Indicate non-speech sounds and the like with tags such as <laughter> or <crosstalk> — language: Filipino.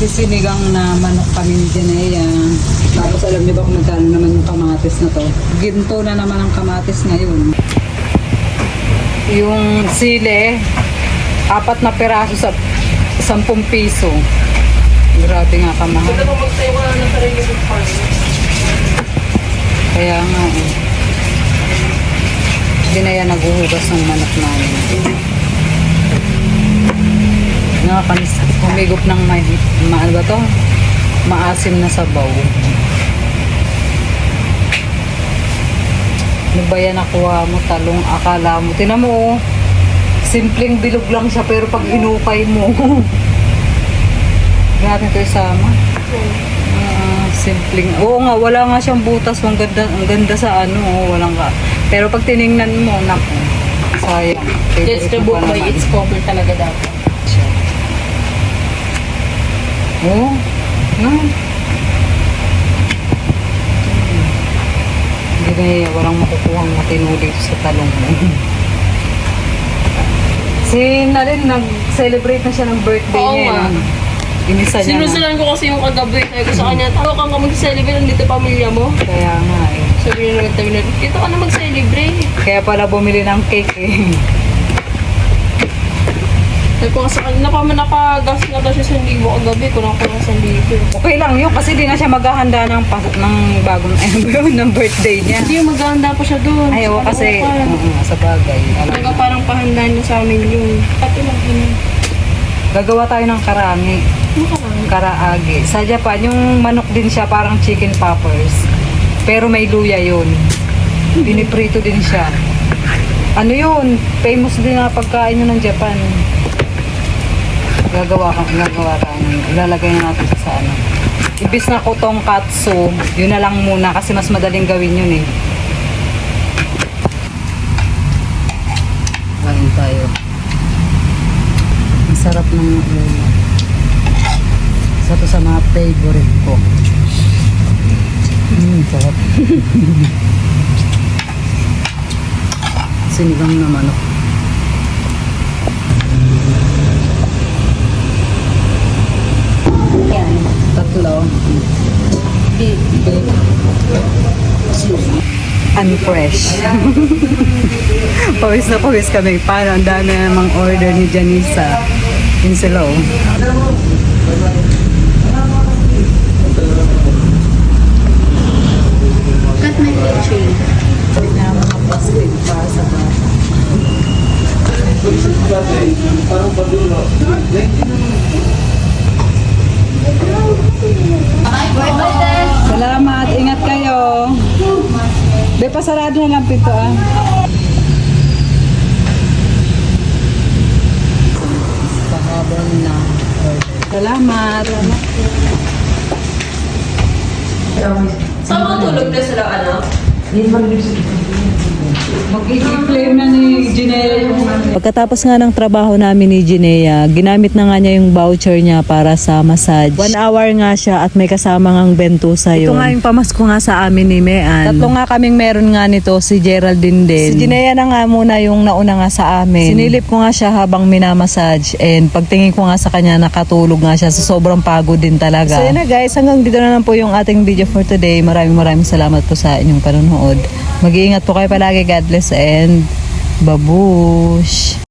Magsisinigang na manok kami ni Janea. Tapos alam niyo ba kung magkano naman yung kamatis na to? Ginto na naman ang kamatis ngayon. Yung sile, apat na peraso sa 10 piso. Grabe nga kamahal. Kaya nga eh. Hindi na yan naghuhugas ng manok namin. Nakakanis, humigop ng may, ma, ano ba to? Maasim na sabaw. Ano ba yan nakuha mo? Talong akala mo. Tinan mo oh. Simpleng bilog lang siya pero pag hinukay mo. <laughs> Lahat nito isama. Ah, simpleng. Oo nga, wala nga siyang butas. Ang ganda, ang ganda sa ano. oh, walang ka. Pero pag tiningnan mo, naku. Sayang. It's the book by its cover talaga dapat. siya. Oo. No. Hindi na eh, walang makukuha matino dito sa talong mo. <laughs> si Nalin, nag-celebrate na siya ng birthday Oo niya. nga. no? Inisa niya na. Sinusulan ko kasi yung kagabi. Sabi ko sa kanya, tao kang ka mag-celebrate ng dito pamilya mo. Kaya nga eh. Sabi niya naman tayo na, dito ka na mag-celebrate. Kaya pala bumili ng cake eh. <laughs> Sabi ko sa kanya, napa, nakagas na siya sa libo kagabi. Kung ako nga sa libo. Okay lang yun kasi di na siya maghahanda ng, pas- ng bagong <laughs> ano ba yun, ng birthday niya. Hindi, maganda pa siya doon. Ayaw Sa kasi, Caloocan. oo, sa bagay. Alam Talaga mo. parang pahanda niya sa amin yun. Pati lang yun. Gagawa tayo ng karami. Ano ka lang? Karaage. Sa Japan, yung manok din siya parang chicken poppers. Pero may luya yun. Piniprito din siya. Ano yun? Famous din na pagkain yun ng Japan. Gagawa ka, gagawa tayo. Ilalagay na natin sa ano. Ibis na ko tong katsu, yun na lang muna kasi mas madaling gawin yun eh. Kain tayo. Ang sarap ng ulo. Isa to sa mga favorite ko. Mm, sarap. <laughs> Sinigang na manok. Yan. Tatlo. Big. Unfresh. <laughs> pawis na pawis kami. Paano ang dami namang order ni Janisa. Yun sila oh. Cut my na mga para sa bata. Salamat, ingat kayo. Be, pasarado na lang pito ah. Pahabol na. Salamat. Saan mo tulog na sila, anak? Mag-i-claim na ni Ginela yung Pagkatapos nga ng trabaho namin ni Ginea, ginamit na nga niya yung voucher niya para sa massage. One hour nga siya at may kasama ngang bentusa yun. Ito nga yung pamasko nga sa amin ni Mean. Tatlo nga kaming meron nga nito, si Geraldine din. Si Ginea na nga muna yung nauna nga sa amin. Sinilip ko nga siya habang minamassage and pagtingin ko nga sa kanya nakatulog nga siya. So sobrang pagod din talaga. So yun na guys, hanggang dito na lang po yung ating video for today. Maraming maraming salamat po sa inyong panonood. Mag-iingat po kayo palagi. God bless and babush!